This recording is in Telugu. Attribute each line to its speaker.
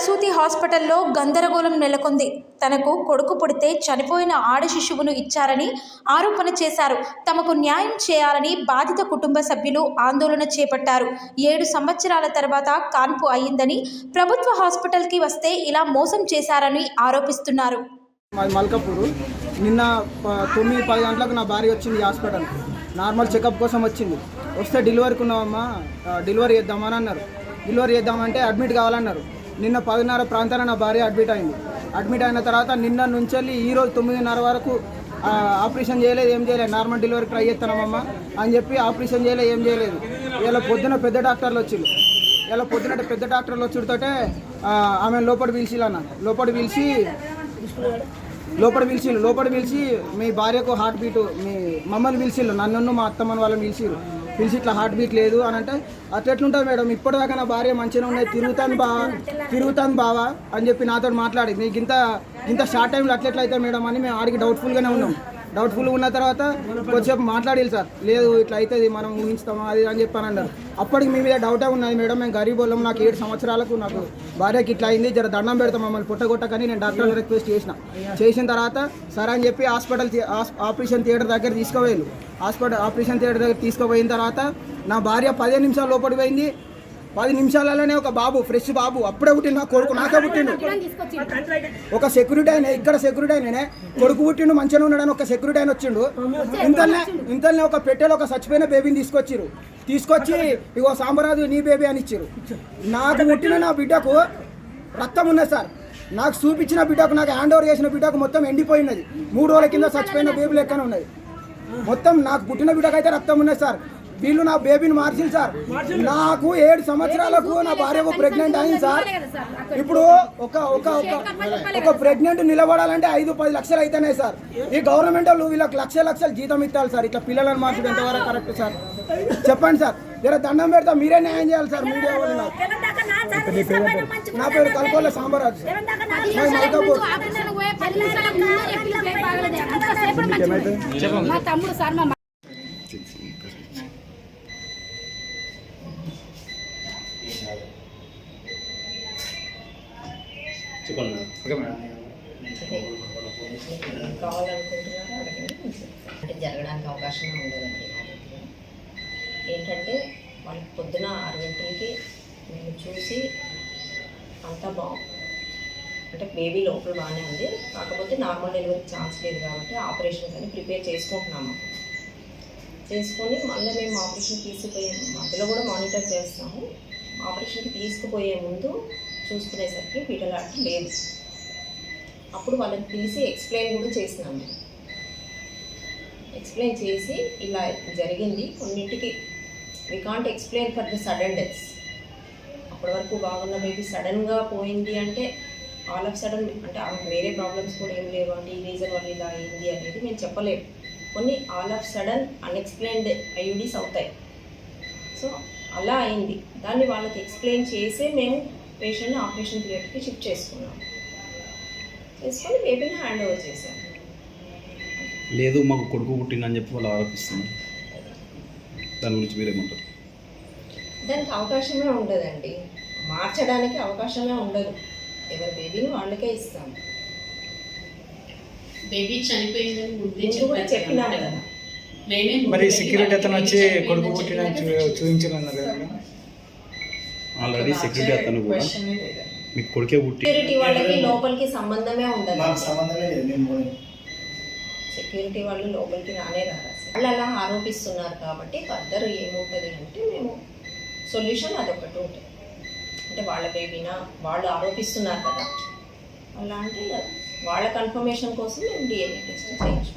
Speaker 1: ప్రసూతి హాస్పిటల్లో గందరగోళం నెలకొంది. తనకు కొడుకు పుడితే చనిపోయిన ఆడ శిశువును ఇచ్చారని ఆరోపణ చేశారు. తమకు న్యాయం చేయాలని బాధిత కుటుంబ సభ్యులు ఆందోళన చేపట్టారు. ఏడు సంవత్సరాల తర్వాత కాన్పు అయిందని ప్రభుత్వ హాస్పిటల్కి వస్తే ఇలా మోసం చేశారని ఆరోపిస్తున్నారు.
Speaker 2: మల్కపూరు. నిన్న తొమ్మిది పది గంటలకు నా భార్య వచ్చింది ఈ హాస్పిటల్. నార్మల్ చెకప్ కోసం వచ్చింది. వస్తే డెలివరీకి ఉన్నామమ్మా డెలివరీ చేద్దామని అన్నారు. డెలివరీ చేద్దామంటే అడ్మిట్ కావాలన్నారు. నిన్న పదిన్నర ప్రాంతాన నా భార్య అడ్మిట్ అయింది. అడ్మిట్ అయిన తర్వాత నిన్న నుంచి వెళ్ళి ఈరోజు తొమ్మిదిన్నర వరకు ఆపరేషన్ చేయలేదు ఏం చేయలేదు. నార్మల్ డెలివరీ ట్రై చేస్తున్నామమ్మ అని చెప్పి ఆపరేషన్ చేయలేదు ఏం చేయలేదు. ఇలా పొద్దున పెద్ద డాక్టర్లు వచ్చిండు ఇలా పొద్దున పెద్ద డాక్టర్లు వచ్చుడితోటే ఆమె లోపల పిలిచిలన్న. లోపల పిలిచి లోపల పిలిచిళ్ళు. లోపల పిలిచి మీ భార్యకు హార్ట్ బీటు మీ మమ్మల్ని పిలిచిళ్ళు. నన్ను మా అత్తమ్మని వాళ్ళని పిలిచిరు పిలిచి ఇట్లా హార్ట్ బీట్ లేదు అని అంటే అట్లా ఎట్లుంటుంది మేడం? ఇప్పటిదాకా నా భార్య మంచిగా ఉన్నాయి తిరుగుతాను బావా తిరుగుతాను బావా అని చెప్పి నాతో మాట్లాడి నీకు ఇంత ఇంత షార్ట్ టైంలో అట్లెట్లయితే మేడం అని మేము ఆడికి డౌట్ఫుల్గానే ఉన్నాం. డౌట్ఫుల్ ఉన్న తర్వాత కొద్దిసేపు మాట్లాడాలి సార్. లేదు ఇట్లా అవుతుంది మనం ఊహించుతామా అది అని చెప్పి అన్నారు. అప్పటికి మీ మీద డౌటే ఉన్నది మేడం మేము గరీబ్ వాళ్ళం నాకు ఏడు సంవత్సరాలకు నాకు భార్యకి ఇట్లా అయింది జర దండం పెడతాం మమ్మల్ని పుట్టగొట్టకని నేను డాక్టర్ రిక్వెస్ట్ చేసిన. చేసిన తర్వాత సరే అని చెప్పి హాస్పిటల్ ఆస్- ఆపరేషన్ థియేటర్ దగ్గర తీసుకుపోయాను హాస్పిటల్ ఆపరేషన్ థియేటర్ దగ్గర తీసుకుపోయిన తర్వాత నా భార్య పదిహేను నిమిషాలు లోపలికి పోయింది. పది నిమిషాలలోనే ఒక బాబు ఫ్రెష్ బాబు అప్పుడే పుట్టిండు నా కొడుకు నాకే పుట్టిండు. ఒక సెక్యూరిటీ ఆయన ఇక్కడ సెక్యూరిటీ ఆయననే కొడుకు పుట్టిండు మంచిగా ఉన్నాడని ఒక సెక్యూరిటీ ఆయన వచ్చిండు. ఇంతనే ఇంతనే ఒక పెట్టెలో ఒక చచ్చిపోయిన బేబీని తీసుకొచ్చిరు తీసుకొచ్చి ఇగో సాంబరాజు నీ బేబీ అని ఇచ్చిరు నాకు పుట్టిన నా బిడ్డకు రక్తం ఉన్నది సార్. నాకు చూపించిన బిడ్డకు నాకు హ్యాండ్ ఓవర్ చేసిన బిడ్డకు మొత్తం ఎండిపోయినది. మూడు రోజుల కింద చచ్చిపోయిన బేబీ లెక్కన ఉన్నది. మొత్తం నాకు పుట్టిన బిడ్డకైతే రక్తం ఉన్నది సార్. వీళ్ళు నా బేబీని మార్చింది సార్. నాకు ఏడు సంవత్సరాలకు నా భార్యకు ప్రెగ్నెంట్ అయింది సార్. ఇప్పుడు ఒక ఒక ఒక ఒక ప్రెగ్నెంట్ నిలబడాలంటే ఐదు పది లక్షలు అయితేనే సార్. ఈ గవర్నమెంట్ వాళ్ళు వీళ్ళకి లక్ష లక్షలు జీతం ఇస్తారు సార్. ఇట్లా పిల్లలను మార్చడం ఎంతవరకు కరెక్ట్ సార్? చెప్పండి సార్. జర దండం పెడతా మీరే న్యాయం చేయాలి సార్ మీడియా వాళ్ళు నాకు. నా పేరు కల్కోల సాంబరాజు.
Speaker 3: మా తమ్ముడు సార్ మా
Speaker 4: కావాలనుకుంటున్నారో అడగండి అంటే జరగడానికి అవకాశం ఉండదండి మా దగ్గర. ఏంటంటే వాళ్ళకి పొద్దున ఆరు గంటలకి మేము చూసి అంతా బాగుంది అంటే బేబీ లోపల బాగానే ఉంది. కాకపోతే నార్మల్ డెలివరీ ఛాన్స్ లేదు కాబట్టి ఆపరేషన్ కానీ ప్రిపేర్ చేసుకుంటున్నాము. చేసుకొని మళ్ళీ మేము ఆపరేషన్ తీసుకుపోయే మధ్యలో కూడా మానిటర్ చేస్తాము. ఆపరేషన్కి తీసుకుపోయే ముందు చూసుకునేసరికి పీటలాట లేదు. అప్పుడు వాళ్ళని పిలిచి ఎక్స్ప్లెయిన్ కూడా చేసినాము ఎక్స్ప్లెయిన్ చేసి ఇలా జరిగింది. కొన్నింటికి we can't explain for the sudden deaths అప్పటి వరకు బాగున్న బేబీ సడన్గా పోయింది అంటే ఆల్ ఆఫ్ సడన్ అంటే వేరే ప్రాబ్లమ్స్ కూడా ఏం లేవు. అంటే ఈ రీజన్ వల్ల ఇలా అయింది అనేది మేము చెప్పలేము. కొన్ని all of sudden unexplained IUDs అవుతాయి. సో అలా అయింది. దాన్ని వాళ్ళకి ఎక్స్ప్లెయిన్ చేసే మేము పేషెంట్ని ఆపరేషన్ థియేటర్కి షిఫ్ట్ చేసుకున్నాం. చేసుకొని బేబీని హ్యాండ్ ఓవర్ చేశాం.
Speaker 5: లేదు మాకు కొడుకు పుట్టిందని చెప్పి వాళ్ళు ఆరోపిస్తున్నారు. దాని గురించి మీరేమంటారు?
Speaker 4: దానికి అవకాశమే ఉండదండి. మార్చడానికి అవకాశమే ఉండదు. ఎవరి బేబీని వాళ్ళకే ఇస్తాం.
Speaker 6: బేబీ చనిపోయిందని ముందే
Speaker 4: కూడా చెప్పినాను కదా.
Speaker 6: నేనే
Speaker 7: మరి సెక్యూరిటీ అతను వచ్చి కొడుకు పుట్టిన చూపించాలన్నారు కదా?
Speaker 5: ఆల్రెడీ సెక్యూరిటీ అతను కూడా. మీకు కొడుకే పుట్టి.
Speaker 4: సెక్యూరిటీ వాళ్ళకి లోపలికి సంబంధమే ఉండదు.
Speaker 7: నాకు సంబంధమే లేదు నేను పోయి
Speaker 4: సెక్యూరిటీ వాళ్ళు లోపలికి రానే రారు. వాళ్ళు అలా ఆరోపిస్తున్నారు కాబట్టి ఫర్దర్ ఏముంటుంది అంటే మేము సొల్యూషన్ అదొకటి ఉంటుంది. అంటే వాళ్ళ బేబీనా వాళ్ళు ఆరోపిస్తున్నారు కదా. అలా అంటే వాళ్ళ కన్ఫర్మేషన్ కోసం మేము డిఎన్ఏ టెస్ట్ చేయించుకుంటాం.